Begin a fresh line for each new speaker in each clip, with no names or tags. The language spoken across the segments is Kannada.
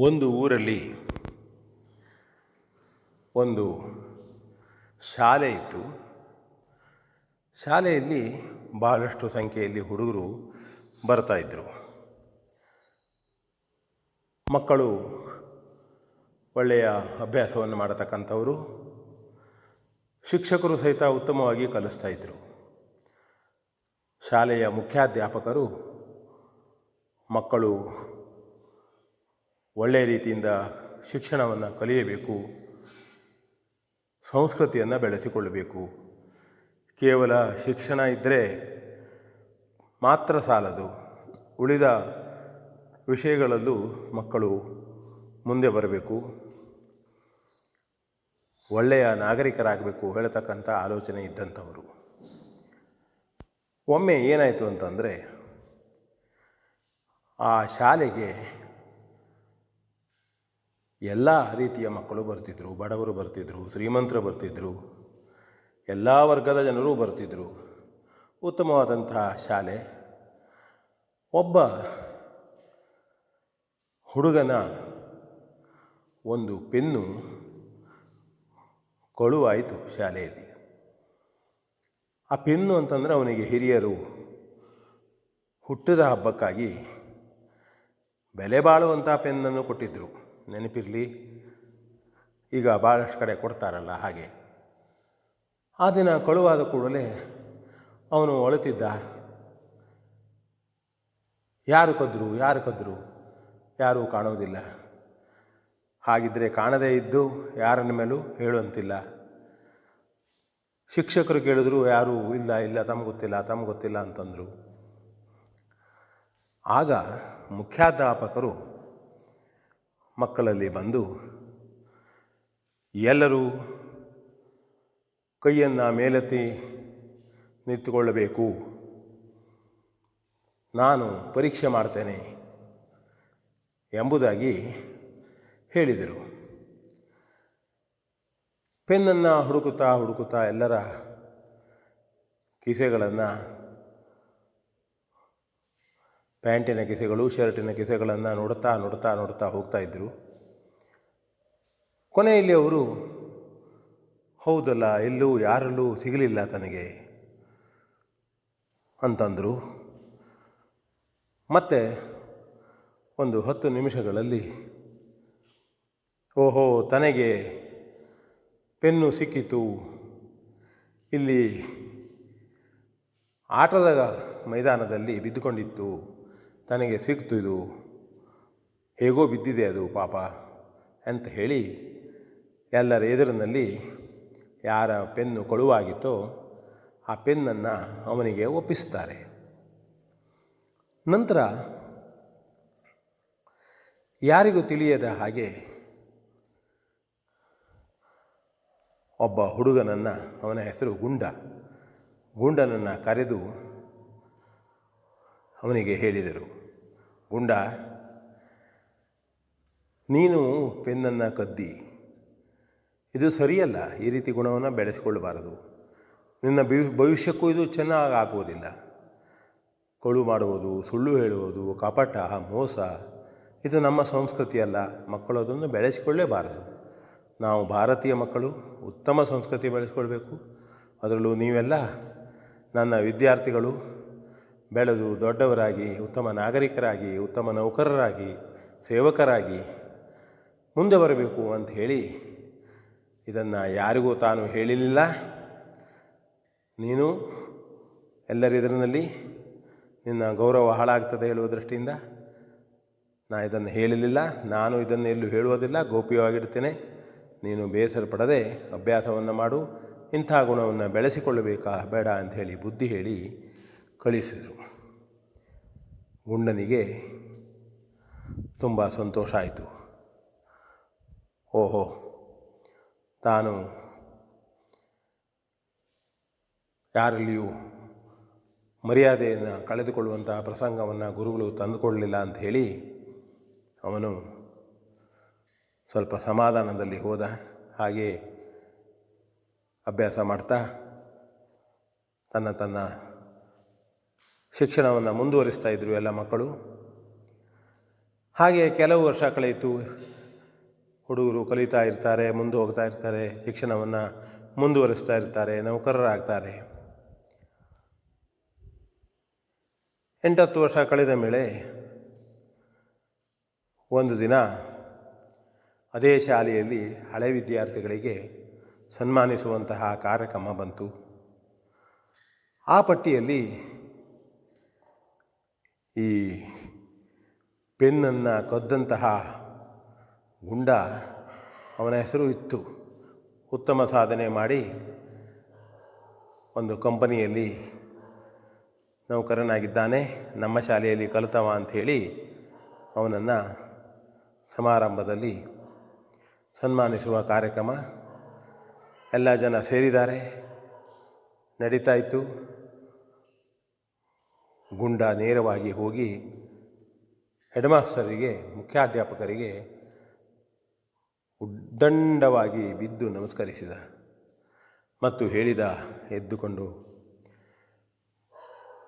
ಒಂದು ಊರಲ್ಲಿ ಒಂದು ಶಾಲೆ ಇತ್ತು. ಶಾಲೆಯಲ್ಲಿ ಬಹಳಷ್ಟು ಸಂಖ್ಯೆಯಲ್ಲಿ ಹುಡುಗರು ಬರ್ತಾಯಿದ್ರು ಮಕ್ಕಳು ಒಳ್ಳೆಯ ಅಭ್ಯಾಸವನ್ನು ಮಾಡತಕ್ಕಂಥವರು. ಶಿಕ್ಷಕರು ಸಹಿತ ಉತ್ತಮವಾಗಿ ಕಲಿಸ್ತಾ ಇದ್ದರು ಶಾಲೆಯ ಮುಖ್ಯಾಧ್ಯಾಪಕರು ಮಕ್ಕಳು ಒಳ್ಳೆಯ ರೀತಿಯಿಂದ ಶಿಕ್ಷಣವನ್ನು ಕಲಿಯಬೇಕು, ಸಂಸ್ಕೃತಿಯನ್ನು ಬೆಳೆಸಿಕೊಳ್ಳಬೇಕು. ಕೇವಲ ಶಿಕ್ಷಣ ಇದ್ದರೆ ಮಾತ್ರ ಸಾಲದು. ಉಳಿದ ವಿಷಯಗಳಲ್ಲೂ ಮಕ್ಕಳು ಮುಂದೆ ಬರಬೇಕು. ಒಳ್ಳೆಯ ನಾಗರಿಕರಾಗಬೇಕು ಹೇಳ್ತಕ್ಕಂಥ ಆಲೋಚನೆ ಇದ್ದಂಥವರು. ಒಮ್ಮೆ ಏನಾಯಿತು ಅಂತಂದರೆ, ಆ ಶಾಲೆಗೆ ಎಲ್ಲ ರೀತಿಯ ಮಕ್ಕಳು ಬರ್ತಿದ್ದರು ಬಡವರು ಬರ್ತಿದ್ದರು ಶ್ರೀಮಂತರು ಬರ್ತಿದ್ದರು ಎಲ್ಲ ವರ್ಗದ ಜನರು ಬರ್ತಿದ್ದರು ಉತ್ತಮವಾದಂತಹ ಶಾಲೆ. ಒಬ್ಬ ಹುಡುಗನ ಒಂದು ಪೆನ್ನು ಕೊಳುವಾಯಿತು ಶಾಲೆಯಲ್ಲಿ. ಆ ಪೆನ್ನು ಅಂತಂದರೆ ಅವನಿಗೆ ಹಿರಿಯರು ಹುಟ್ಟಿದ ಹಬ್ಬಕ್ಕಾಗಿ ಬೆಲೆ ಬಾಳುವಂಥ ಪೆನ್ನನ್ನು ಕೊಟ್ಟಿದ್ದರು ನೆನಪಿರಲಿ. ಈಗ ಭಾಳಷ್ಟು ಕಡೆ ಕೊಡ್ತಾರಲ್ಲ ಹಾಗೆ. ಆ ದಿನ ಕಳುವಾದ ಕೂಡಲೇ ಅವನು ಅಳುತ್ತಿದ್ದ, ಯಾರು ಕದ್ರು ಯಾರು ಕದ್ರು? ಯಾರೂ ಕಾಣೋದಿಲ್ಲ ಹಾಗಿದ್ದರೆ ಕಾಣದೇ ಇದ್ದು ಯಾರನ್ನ ಮೇಲೂ ಹೇಳುವಂತಿಲ್ಲ. ಶಿಕ್ಷಕರು ಕೇಳಿದ್ರು, ಯಾರೂ ಇಲ್ಲ ಇಲ್ಲ, ತಮಗೆ ಗೊತ್ತಿಲ್ಲ ತಮಗೆ ಗೊತ್ತಿಲ್ಲ ಅಂತಂದರು. ಆಗ ಮುಖ್ಯಾಧ್ಯಾಪಕರು ಮಕ್ಕಳಲ್ಲಿ ಬಂದು ಎಲ್ಲರೂ ಕೈಯನ್ನು ಮೇಲೆತ್ತಿ ನಿಂತುಕೊಳ್ಳಬೇಕು. ನಾನು ಪರೀಕ್ಷೆ ಮಾಡ್ತೇನೆ ಎಂಬುದಾಗಿ ಹೇಳಿದರು. ಪೆನ್ನನ್ನು ಹುಡುಕುತ್ತಾ ಹುಡುಕುತ್ತಾ ಎಲ್ಲರ ಕಿಸೆಗಳನ್ನು ಪ್ಯಾಂಟಿನ ಕಿಸೆಗಳು, ಶರ್ಟಿನ ಕಿಸೆಗಳನ್ನು ನೋಡುತ್ತಾ ನೋಡುತ್ತಾ ನೋಡ್ತಾ ಹೋಗ್ತಾ ಇದ್ದರು ಕೊನೆಯಲ್ಲಿ ಅವರು, ಹೌದಲ್ಲ, ಎಲ್ಲೂ ಯಾರಲ್ಲೂ ಸಿಗಲಿಲ್ಲ ತನಗೆ ಅಂತಂದರು. ಮತ್ತೆ ಒಂದು ಹತ್ತು ನಿಮಿಷಗಳಲ್ಲಿ, ಓಹೋ, ತನಗೆ ಪೆನ್ನು ಸಿಕ್ಕಿತು. ಇಲ್ಲಿ ಆಟದ ಮೈದಾನದಲ್ಲಿ ಬಿದ್ದುಕೊಂಡಿತ್ತು. ತನಗೆ ಸಿಕ್ತು ಇದು. ಹೇಗೋ ಬಿದ್ದಿದೆ ಅದು ಪಾಪ ಅಂತ ಹೇಳಿ ಎಲ್ಲರ ಎದುರಿನಲ್ಲಿ ಯಾರ ಪೆನ್ನು ಕೊಳುವಾಗಿತ್ತೋ ಆ ಪೆನ್ನನ್ನು ಅವನಿಗೆ ಒಪ್ಪಿಸ್ತಾರೆ. ನಂತರ ಯಾರಿಗೂ ತಿಳಿಯದ ಹಾಗೆ ಒಬ್ಬ ಹುಡುಗನನ್ನು ಅವನ ಹೆಸರು ಗುಂಡ. ಗುಂಡನನ್ನು ಕರೆದು ಅವನಿಗೆ ಹೇಳಿದರು. ಗುಂಡ ನೀನು ಪೆನ್ನನ್ನು ಕದ್ದಿ. ಇದು ಸರಿಯಲ್ಲ, ಈ ರೀತಿ ಗುಣವನ್ನು ಬೆಳೆಸಿಕೊಳ್ಳಬಾರದು. ನಿನ್ನ ಭವಿಷ್ಯಕ್ಕೂ ಇದು ಚೆನ್ನಾಗಿ ಆಗುವುದಿಲ್ಲ. ಕೊಳು ಮಾಡುವುದು, ಸುಳ್ಳು ಹೇಳುವುದು, ಕಪಟ, ಮೋಸ, ಇದು ನಮ್ಮ ಸಂಸ್ಕೃತಿಯಲ್ಲ ಮಕ್ಕಳು ಅದನ್ನು ಬೆಳೆಸಿಕೊಳ್ಳೇಬಾರದು. ನಾವು ಭಾರತೀಯ ಮಕ್ಕಳು, ಉತ್ತಮ ಸಂಸ್ಕೃತಿ ಬೆಳೆಸ್ಕೊಳ್ಬೇಕು. ಅದರಲ್ಲೂ ನೀವೆಲ್ಲ ನನ್ನ ವಿದ್ಯಾರ್ಥಿಗಳು ಬೆಳೆದು ದೊಡ್ಡವರಾಗಿ, ಉತ್ತಮ ನಾಗರಿಕರಾಗಿ, ಉತ್ತಮ ನೌಕರರಾಗಿ, ಸೇವಕರಾಗಿ ಮುಂದೆ ಬರಬೇಕು ಅಂತ ಹೇಳಿ ಇದನ್ನು ಯಾರಿಗೂ ತಾನು ಹೇಳಿರಲಿಲ್ಲ ನೀನು ಎಲ್ಲರಿದರಲ್ಲಿ ನಿನ್ನ ಗೌರವ ಹಾಳಾಗ್ತದೆ ಹೇಳುವ ದೃಷ್ಟಿಯಿಂದ ನಾ ಇದನ್ನು ಹೇಳಲಿಲ್ಲ. ನಾನು ಇದನ್ನು ಎಲ್ಲೂ ಹೇಳುವುದಿಲ್ಲ. ಗೋಪ್ಯವಾಗಿಡ್ತೇನೆ. ನೀನು ಬೇಸರ ಪಡದೆ ಅಭ್ಯಾಸವನ್ನು ಮಾಡು. ಇಂಥ ಗುಣವನ್ನು ಬೆಳೆಸಿಕೊಳ್ಳಬೇಕಾ? ಬೇಡ ಅಂಥೇಳಿ ಬುದ್ಧಿ ಹೇಳಿ ಕಳಿಸಿದರು. ಗುಂಡನಿಗೆ ತುಂಬ ಸಂತೋಷ ಆಯಿತು. ಓಹೋ, ತಾನು ಯಾರಲ್ಲಿಯೂ ಮರ್ಯಾದೆಯನ್ನು ಕಳೆದುಕೊಳ್ಳುವಂತಹ ಪ್ರಸಂಗವನ್ನು ಗುರುಗಳು ತಂದುಕೊಳ್ಳಲಿಲ್ಲ ಅಂತ ಹೇಳಿ ಅವನು ಸ್ವಲ್ಪ ಸಮಾಧಾನದಲ್ಲಿ ಹೋದ ಹಾಗೆ ಅಭ್ಯಾಸ ಮಾಡ್ತಾ ತನ್ನ ತನ್ನ ಶಿಕ್ಷಣವನ್ನು ಮುಂದುವರಿಸ್ತಾ ಇದ್ದರು ಎಲ್ಲ ಮಕ್ಕಳು. ಹಾಗೆ ಕೆಲವು ವರ್ಷ ಕಳೆಯಿತು. ಹುಡುಗರು ಕಲಿತಾ ಇರ್ತಾರೆ, ಮುಂದೆ ಹೋಗ್ತಾ ಇರ್ತಾರೆ, ಶಿಕ್ಷಣವನ್ನು ಮುಂದುವರಿಸ್ತಾ ಇರ್ತಾರೆ, ನೌಕರರಾಗ್ತಾರೆ. ಎಂಟತ್ತು ವರ್ಷ ಕಳೆದ ಮೇಲೆ ಒಂದು ದಿನ ಅದೇ ಶಾಲೆಯಲ್ಲಿ ಹಳೆ ವಿದ್ಯಾರ್ಥಿಗಳಿಗೆ ಸನ್ಮಾನಿಸುವಂತಹ ಕಾರ್ಯಕ್ರಮ ಬಂತು. ಆ ಪಟ್ಟಿಯಲ್ಲಿ ಈ ಪೆನ್ನನ್ನು ಕದ್ದಂತಹ ಗುಂಡ ಅವನ ಹೆಸರು ಇತ್ತು. ಉತ್ತಮ ಸಾಧನೆ ಮಾಡಿ ಒಂದು ಕಂಪನಿಯಲ್ಲಿ ನೌಕರನಾಗಿದ್ದಾನೆ. ನಮ್ಮ ಶಾಲೆಯಲ್ಲಿ ಕಲಿತವ ಅಂಥೇಳಿ ಅವನನ್ನು ಸಮಾರಂಭದಲ್ಲಿ ಸನ್ಮಾನಿಸುವ ಕಾರ್ಯಕ್ರಮ ಎಲ್ಲ ಜನ ಸೇರಿದ್ದಾರೆ. ನಡೀತಾ ಇತ್ತು. ಗುಂಡ ನೇರವಾಗಿ ಹೋಗಿ ಹೆಡ್ಮಾಸ್ಟರಿಗೆ, ಮುಖ್ಯಾಧ್ಯಾಪಕರಿಗೆ ಉದ್ದಂಡವಾಗಿ ಬಿದ್ದು ನಮಸ್ಕರಿಸಿದ ಮತ್ತು ಹೇಳಿದ ಎದ್ದುಕೊಂಡು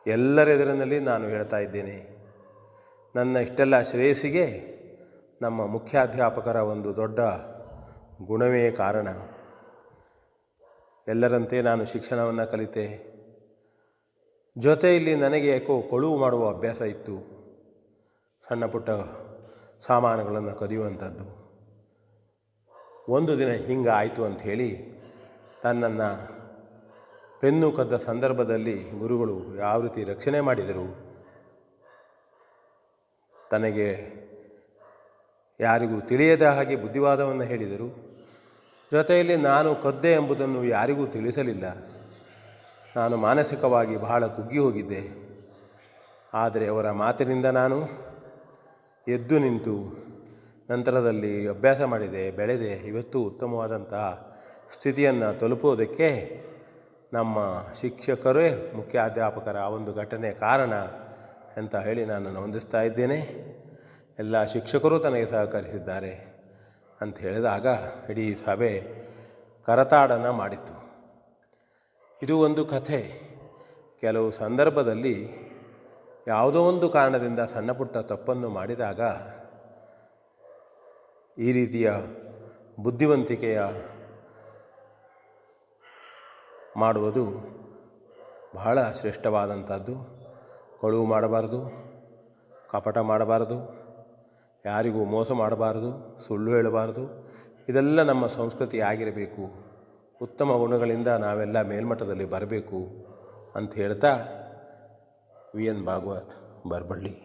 ಎಲ್ಲರೆದುರಿನಲ್ಲಿ ನಾನು ಹೇಳ್ತಾ ಇದ್ದೇನೆ, ನನ್ನ ಇಷ್ಟೆಲ್ಲ ಶ್ರೇಯಸ್ಸಿಗೆ ನಮ್ಮ ಮುಖ್ಯಾಧ್ಯಾಪಕರ ಒಂದು ದೊಡ್ಡ ಗುಣವೇ ಕಾರಣ. ಎಲ್ಲರಂತೆ ನಾನು ಶಿಕ್ಷಣವನ್ನು ಕಲಿತೆ ಜೊತೆಯಲ್ಲಿ ನನಗೆ ಯಾಕೋ ಕೊಳುವು ಮಾಡುವ ಅಭ್ಯಾಸ ಇತ್ತು. ಸಣ್ಣ ಪುಟ್ಟ ಸಾಮಾನುಗಳನ್ನು ಕದಿಯುವಂಥದ್ದು. ಒಂದು ದಿನ ಹಿಂಗೆ ಆಯಿತು ಅಂಥೇಳಿ ತನ್ನನ್ನು ಪೆನ್ನು ಕದ್ದ ಸಂದರ್ಭದಲ್ಲಿ ಗುರುಗಳು ಯಾವ ರೀತಿ ರಕ್ಷಣೆ ಮಾಡಿದರು? ತನಗೆ ಯಾರಿಗೂ ತಿಳಿಯದ ಹಾಗೆ ಬುದ್ಧಿವಾದವನ್ನು ಹೇಳಿದರು. ಜೊತೆಯಲ್ಲಿ ನಾನು ಕದ್ದೆ ಎಂಬುದನ್ನು ಯಾರಿಗೂ ತಿಳಿಸಲಿಲ್ಲ. ನಾನು ಮಾನಸಿಕವಾಗಿ ಬಹಳ ಕುಗ್ಗಿ ಹೋಗಿದ್ದೆ. ಆದರೆ ಅವರ ಮಾತಿನಿಂದ ನಾನು ಎದ್ದು ನಿಂತು ನಂತರದಲ್ಲಿ ಅಭ್ಯಾಸ ಮಾಡಿದೆ, ಬೆಳೆದೆ. ಇವತ್ತು ಉತ್ತಮವಾದಂತಹ ಸ್ಥಿತಿಯನ್ನು ತಲುಪುವುದಕ್ಕೆ ನಮ್ಮ ಶಿಕ್ಷಕರೇ ಮುಖ್ಯಾಧ್ಯಾಪಕರ ಆ ಒಂದು ಘಟನೆ ಕಾರಣ ಅಂತ ಹೇಳಿ ನಾನು ನೊಂದಿಸ್ತಾ ಇದ್ದೇನೆ. ಎಲ್ಲ ಶಿಕ್ಷಕರು ತನಗೆ ಸಹಕರಿಸಿದ್ದಾರೆ ಅಂತ ಹೇಳಿದಾಗ ಇಡೀ ಸಭೆ ಕರತಾಡನ ಮಾಡಿತು. ಇದು ಒಂದು ಕಥೆ. ಕೆಲವು ಸಂದರ್ಭದಲ್ಲಿ ಯಾವುದೋ ಒಂದು ಕಾರಣದಿಂದ ಸಣ್ಣ ಪುಟ್ಟ ತಪ್ಪನ್ನು ಮಾಡಿದಾಗ ಈ ರೀತಿಯ ಬುದ್ಧಿವಂತಿಕೆಯ ಮಾಡುವುದು ಬಹಳ ಶ್ರೇಷ್ಠವಾದಂಥದ್ದು. ಕೊಳುವು ಮಾಡಬಾರದು, ಕಪಟ ಮಾಡಬಾರದು, ಯಾರಿಗೂ ಮೋಸ ಮಾಡಬಾರದು, ಸುಳ್ಳು ಹೇಳಬಾರದು. ಇದೆಲ್ಲ ನಮ್ಮ ಸಂಸ್ಕೃತಿ ಆಗಿರಬೇಕು. ಉತ್ತಮ ಗುಣಗಳಿಂದ ನಾವೆಲ್ಲ ಮೇಲ್ಮಟ್ಟದಲ್ಲಿ ಬರಬೇಕು ಅಂತ ಹೇಳ್ತಾ ವಿ ಎನ್ ಭಾಗವತ್ ಬರಬಳ್ಳಿ.